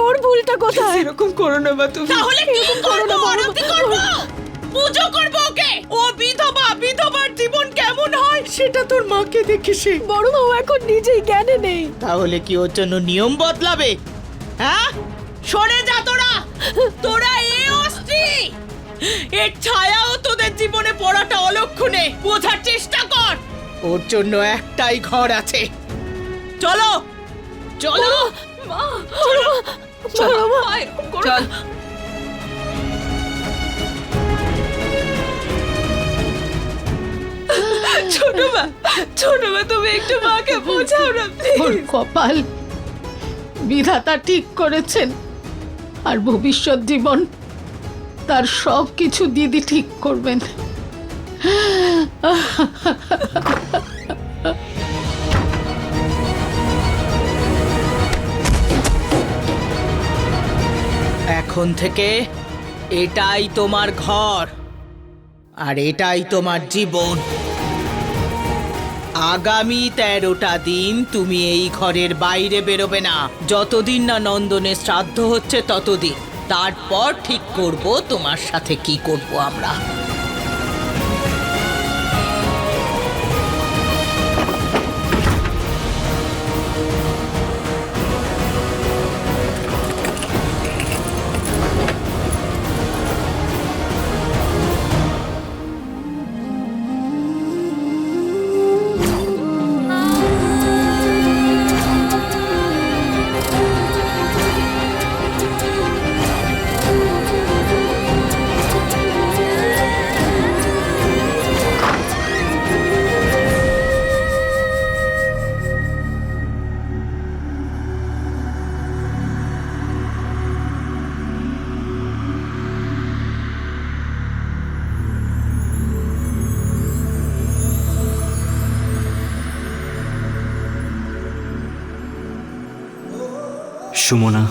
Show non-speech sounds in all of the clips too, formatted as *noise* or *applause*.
ওর ভুলটা কোথায়? এরকম করো না বা তুমি। তাহলে কি করো না, বড় আরতি। করব? পুজো করব ওকে? ও বিধবা বিধবার জীবন কেমন হয় সেটা তোর মাকে দেখে সে। বড় মা ও এখন নিজেই জ্ঞানে নেই। তাহলে কি ওর জন্য নিয়ম বদলাবে? হ্যাঁ? সরে যা তোরা! তোরা এ অস্ত্রী এর ছায়াও তোদের জীবনে পড়াটা অলক্ষণে। বোঝার চেষ্টা কর! ওর জন্য একটাই ঘর আছে। চলো! চলো! মা বড় মা। চল। ছোট মা ছোট মা তুমি একটু মাকে বোঝাও না ওর কপাল বিধাতা ঠিক করেছেন। আর ভবিষ্যৎ জীবন তার সব কিছু দিদি ঠিক করবেন। এখন থেকে এটাই তোমার ঘর, আর এটাই তোমার জীবন। আগামী তেরোটা দিন তুমি এই ঘরের বাইরে বেরোবে না। যতদিন না নন্দনের শ্রাদ্ধ হচ্ছে ততদিন। তারপর ঠিক করব তোমার সাথে কি করব আমরা। সুমনা।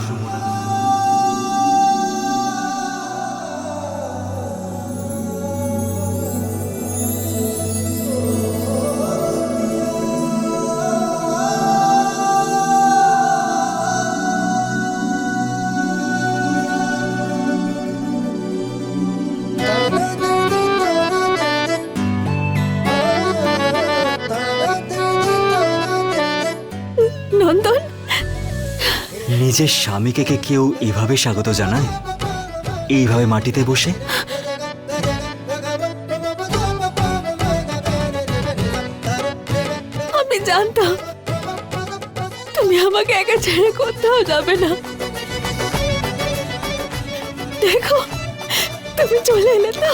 নিজের স্বামীকে কে কেউ এভাবে স্বাগত জানায়? এইভাবে মাটিতে বসে? আমি জানতাম তুমি আমাকে একা ছেড়ে কোথাও যাবে না। দেখো, তুমি চলে এলে তো।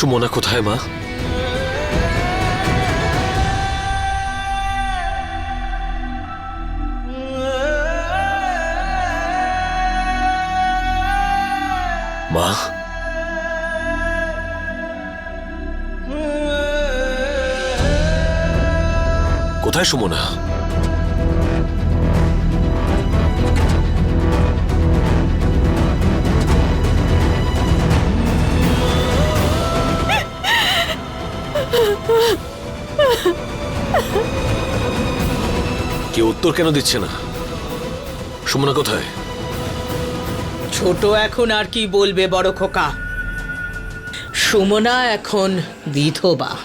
সুমনা কোথায় মা? মা? কোথায় সুমনা? কেউ উত্তর কেন দিচ্ছে না? সুমনা কোথায়? ছোট এখন আর কি বলবে বড় খোকা? সুমনা এখন বিধবা।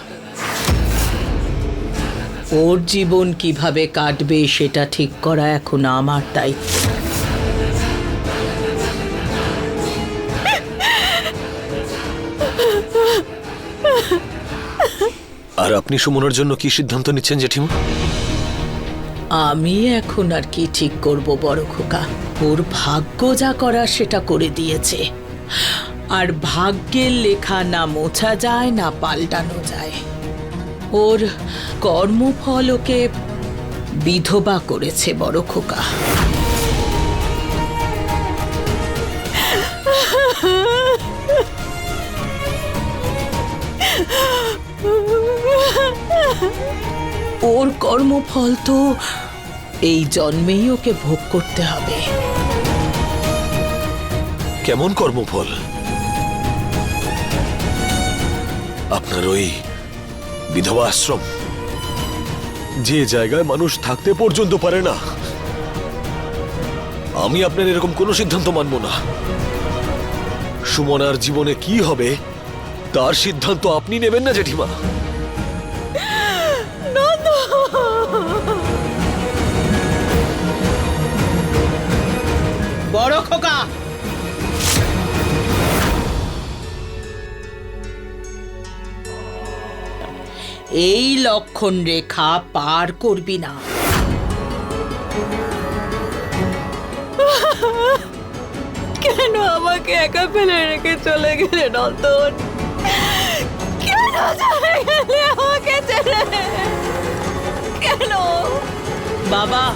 ওর জীবন কীভাবে কাটবে সেটা ঠিক করা এখন আমার দায়িত্ব। আর আপনি সুমনার জন্য কি সিদ্ধান্ত নিচ্ছেন, জেঠিমা? আমি এখন আর কি ঠিক করব, বড় খোকা। ওর ভাগ্য যা করা সেটা করে দিয়েছে। আর ভাগ্যের লেখা না মোছা যায়, না পাল্টানো যায়। ওর কর্মফল ওকে বিধবা করেছে, বড় খোকা। ওর কর্মফল তো এই জন্মেই ওকে ভোগ করতে হবে। কেমন কর্মফল? আপনার ওই বিধবা আশ্রম। যে জায়গায় মানুষ থাকতে পর্যন্ত পারে না, আমি আপনার এরকম কোনো সিদ্ধান্ত মানব না। সুমনার জীবনে কি হবে, তার সিদ্ধান্ত আপনি নেবেন না জেঠিমা। এই লক্ষণ রেখা পার করবি না। কেন আমাকে একা ফেলে রেখে চলে গেলে নন্দন? কেন চলে গেলে আমাকে ছেড়ে? কেন? বাবা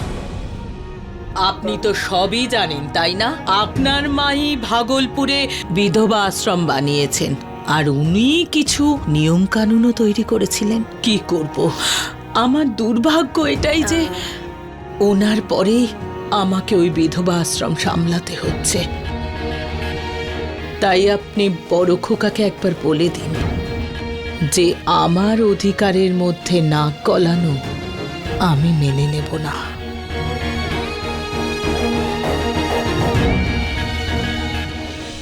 আপনি তো সবই জানেন তাই না? আপনার মাই ভাগলপুরে বিধবা আশ্রম বানিয়েছেন। আর উনি কিছু নিয়ম কানুনও তৈরি করেছিলেন। কি করব? আমার দুর্ভাগ্য এটাই যে ওনার পরে আমাকে ওই বিধবা আশ্রম সামলাতে হচ্ছে। তাই আপনি বড় খোকাকে একবার বলে দিন যে আমার অধিকারের মধ্যে নাক গলানো আমি মেনে নেব না।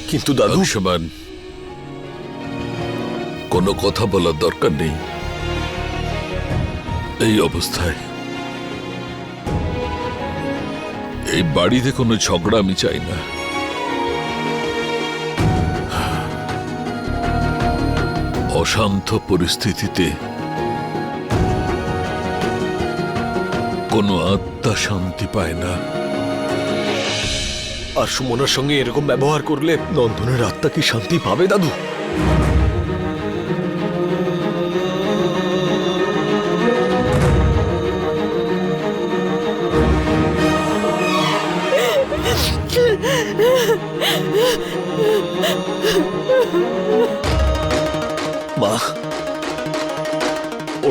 কিন্তু দাদু কোনো কথা বলার দরকার নেই। এই অবস্থায়। এই বাড়িতে কোনো ঝগড়া আমি চাই না। অশান্ত পরিস্থিতিতে কোনো আত্মা শান্তি পায় না। আর সুমনার সঙ্গে এরকম ব্যবহার করলে নন্দনের আত্মা কি শান্তি পাবে, দাদু?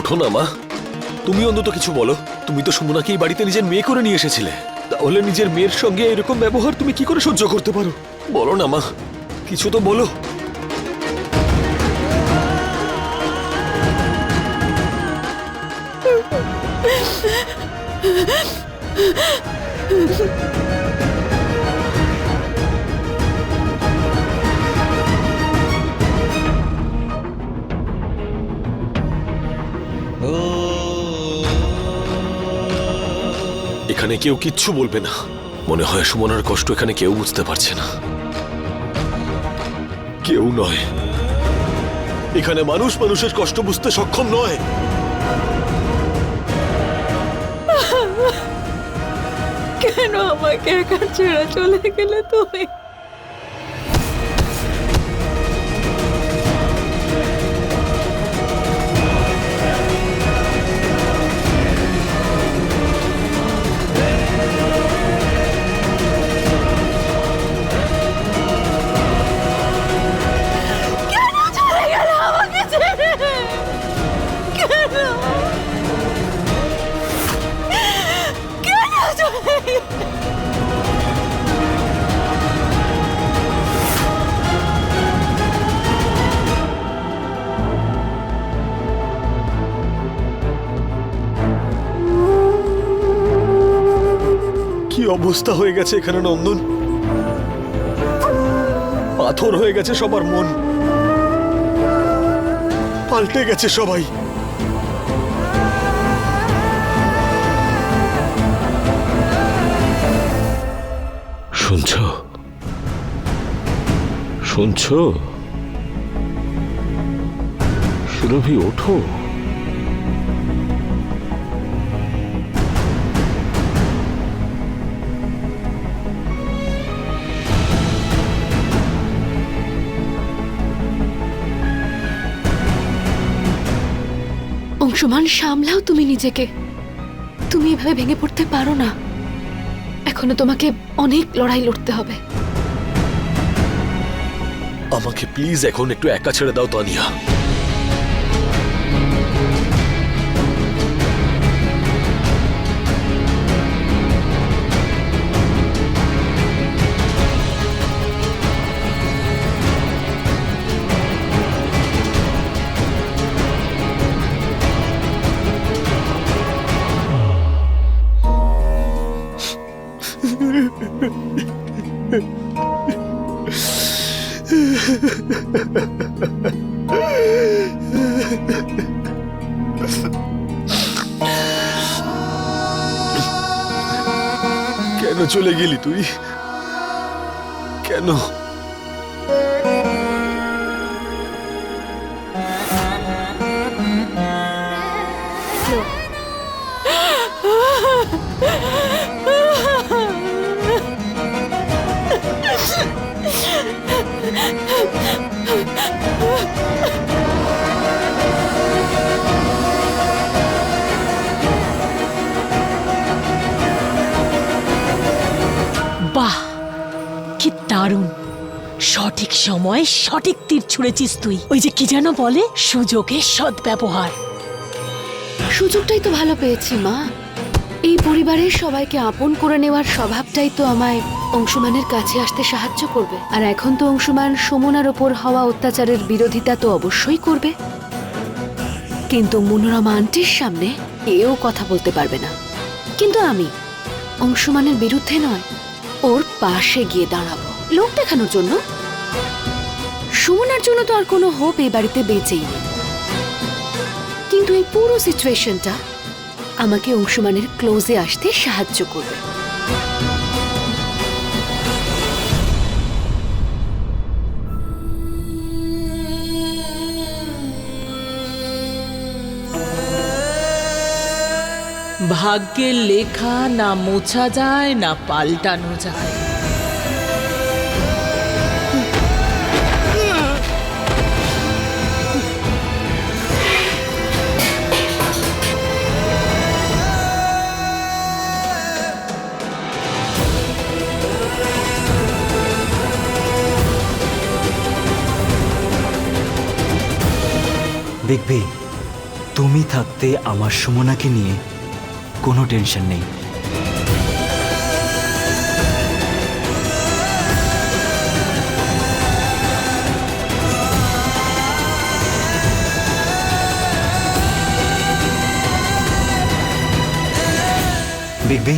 ওঠো না, মা। তুমি অন্তত কিছু বলো। তুমি তো সুমনাকে এই বাড়িতে নিজের মেয়ে করে নিয়ে এসেছিলে। তাহলে নিজের মেয়ের সঙ্গে এরকম ব্যবহার তুমি কি করে সহ্য করতে পারো? বলো না, মা। কিছু তো বলো। *laughs* এখানে কেউ কিচ্ছু বলবে না। মনে হয় সুমনার কষ্ট এখানে কেউ বুঝতে পারছে না। কেউ নয়। এখানে মানুষ মানুষের কষ্ট বুঝতে সক্ষম নয়। কেন আমাকে একা ছেড়ে চলে গেলে তুমি? অবস্থা হয়ে গেছে এখানে নন্দন। পাথর হয়ে গেছে সবার মন। পাল্টে গেছে সবাই। শুনছ? শুনছ? সুরভি, ওঠো। অংশমান সামলাও তুমি নিজেকে। তুমি এভাবে ভেঙে পড়তে পারো না। এখনও তোমাকে অনেক লড়াই লড়তে হবে। আমাকে প্লিজ এখন একটু একা ছেড়ে দাও, তানিয়া। চলে গেলি তুই? কেন? দারুণ। সঠিক সময় সঠিক তীর ছুঁড়েছিস তুই। ওই যে কি যেন বলে সুযোগের সদ্ব্যবহার। সুযোগটাই তো ভালো পেয়েছি, মা। এই পরিবারের সবাইকে আপন করে নেওয়ার স্বভাবটাই তো আমায় অংশুমানের কাছে আসতে সাহায্য করবে। আর এখন তো অংশুমান সমনার ওপর হওয়া অত্যাচারের বিরোধিতা তো অবশ্যই করবে। কিন্তু মনোরমা আন্টির সামনে এও কথা বলতে পারবে না। কিন্তু আমি অংশুমানের বিরুদ্ধে নয়, ওর পাশে গিয়ে দাঁড়াবো। লোক দেখানোর জন্য? সুমনার জন্য তো আর কোনো হোপ এই বাড়িতে বেঁচেই নেই। কিন্তু এই পুরো সিচুয়েশনটা আমাকে অংশুমানের ক্লোজে আসতে সাহায্য করবে। ভাগ্যের লেখা না মোছা যায়, না পাল্টানো যায়। দেখবে, তুমি থাকতে আমার সুমনাকে নিয়ে কোনো টেনশন নেই। দেখবে,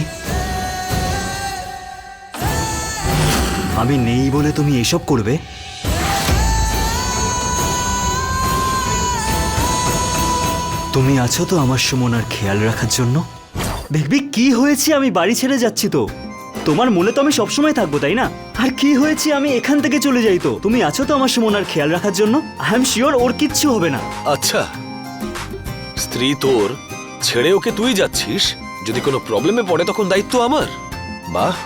আমি নেই বলে তুমি এসব করবে? তুমি আছো তো আমার সুমনার খেয়াল রাখার জন্য? দেখবি কি হয়েছে আমি বাড়ি ছেড়ে যাচ্ছি তো। তোমার মনে তো আমি সবসময় থাকব তাই না? আর কি হয়েছে আমি এখান থেকে চলে যাই তো। তুমি আছো তো আমার সুমনার খেয়াল রাখার জন্য? আই এম শিওর ওর কিচ্ছু হবে না। আচ্ছা। স্ত্রী তোর ছেড়ে ওকে তুই যাচ্ছিস? যদি কোনো প্রবলেমে পড়ে তখন দায়িত্ব আমার? বাহ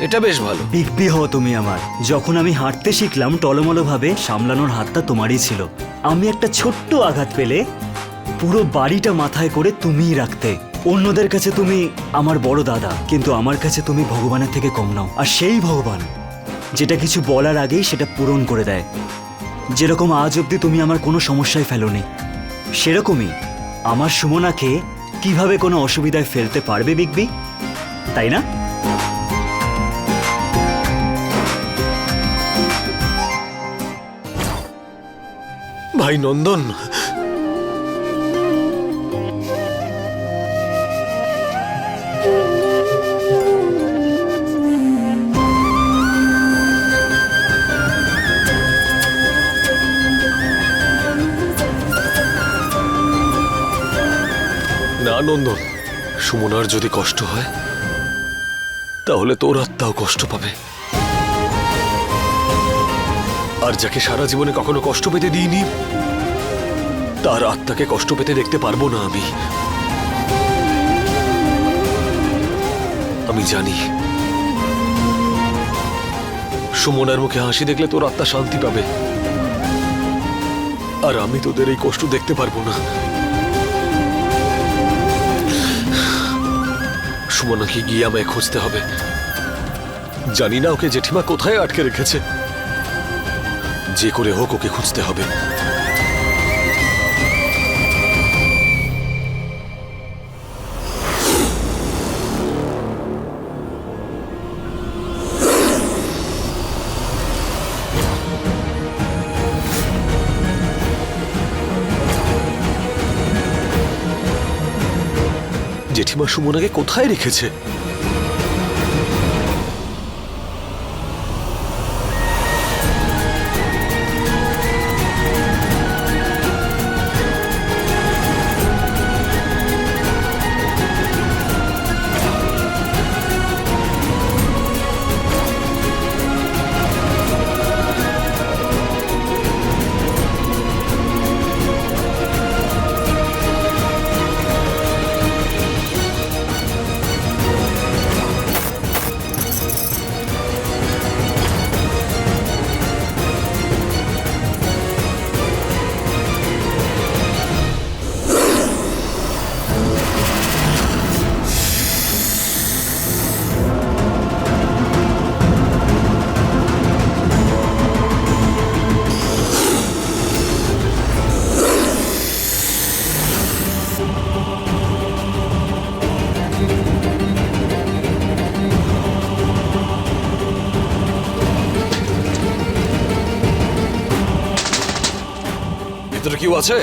এটা বেশ ভালো। বিগবি হও তুমি আমার। যখন আমি হাঁটতে শিখলাম টলমলো ভাবে সামলানোর হাতটা তোমারই ছিল। আমি একটা ছোট্ট আঘাত পেলে পুরো বাড়িটা মাথায় করে তুমিই রাখতে। অন্যদের কাছে তুমি আমার বড় দাদা, কিন্তু আমার কাছে তুমি ভগবানের থেকে কম নাও। আর সেই ভগবান, যেটা কিছু বলার আগেই সেটা পূরণ করে দেয়। যেরকম আজ অবধি তুমি আমার কোনো সমস্যায় ফেলোনি, সেরকমই আমার সুমনাকে কীভাবে কোনো অসুবিধায় ফেলতে পারবে বিগবি তাই না? ভাই নন্দন নন্দন সুমনার যদি কষ্ট হয়, তাহলে তোর আত্মাও কষ্ট পাবে। আর যাকে সারা জীবনে কখনো কষ্ট পেতে দিইনি, তার আত্মাকে কষ্ট পেতে দেখতে পারব না আমি। আমি জানি, সুমনার মুখে হাসি দেখলে তোর আত্মা শান্তি পাবে। আর আমি তোদের এই কষ্ট দেখতে পারব না। সুমনাকে গিয়ে আমায় খুঁজতে হবে। জানি না ওকে জেঠিমা কোথায় আটকে রেখেছে। যে করে হোক ওকে খুঁজতে হবে। জেঠিমা সুমনাকে কোথায় রেখেছে? আছে?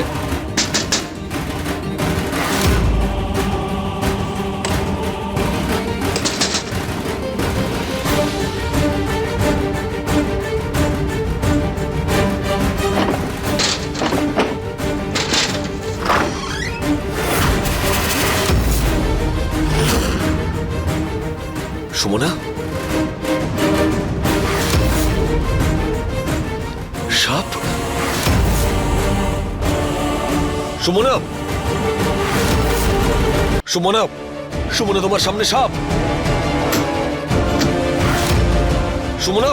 সুমনা? সাপ? সুমনা সুমনা সুমনা তোমার সামনে সাপ। সুমনা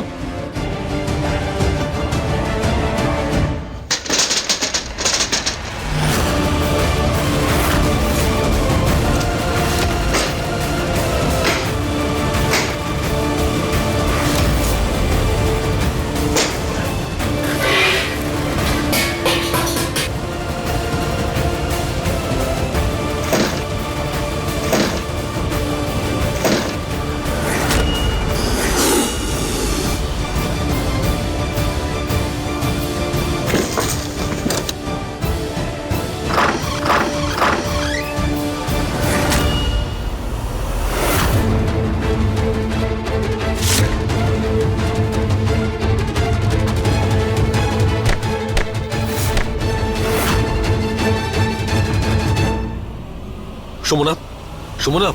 সুমনা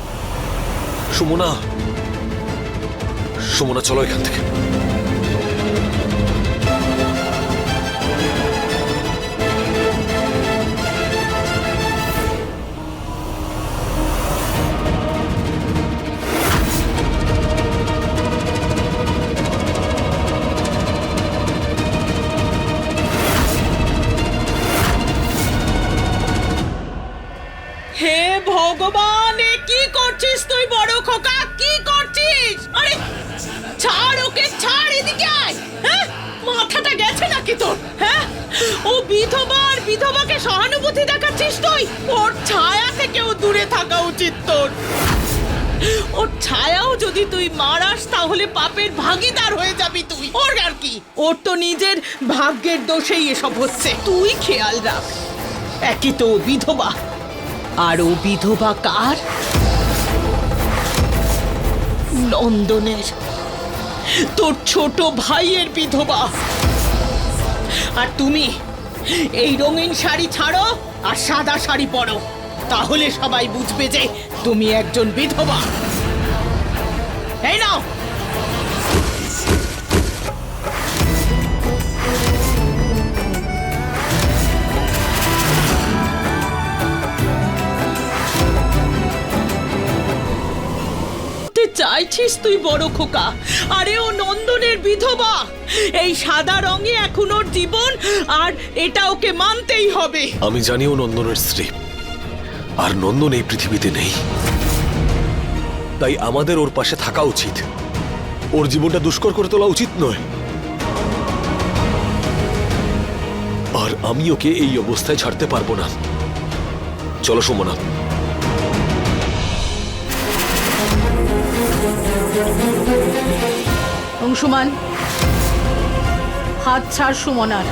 সুমনা সুমনা চলো এখান থেকে। নাকি তোর? হ্যাঁ? ও বিধবা আর বিধবাকে সহানুভূতি দেখাচ্ছিস তুই? ওর ছায়া থেকেও দূরে থাকা উচিত তোর। ওর ছায়াও যদি তুই মারাস, তাহলে পাপের ভাগিদার হয়ে যাবি তুই। ওর আর কি? ওর তো নিজের ভাগ্যের দোষেই এসব হচ্ছে। তুই খেয়াল রাখ, একই তো বিধবা। আর ও বিধবা কার? নন্দনের, তোর ছোট ভাইয়ের বিধবা। আর তুমি, এই রঙিন শাড়ি ছাড়ো আর সাদা শাড়ি পরো। তাহলে সবাই বুঝবে যে তুমি একজন বিধবা। এই নাও। চাইছিস তুই বড় খোকা? আরে ও নন্দনের বিধবা। এই সাদা রঙে এখন ওর জীবন, আর এটা ওকে মানতেই হবে। আমি জানি ও নন্দনের স্ত্রী, আর নন্দন এই পৃথিবীতে নেই। তাই আমাদের ওর পাশে থাকা উচিত। ওর জীবনটা দুষ্কর করে তোলা উচিত নয়। আর আমি ওকে এই অবস্থায় ছাড়তে পারব না। চলো সুমনা। অংশুমান হাত ছাড় সুমনার।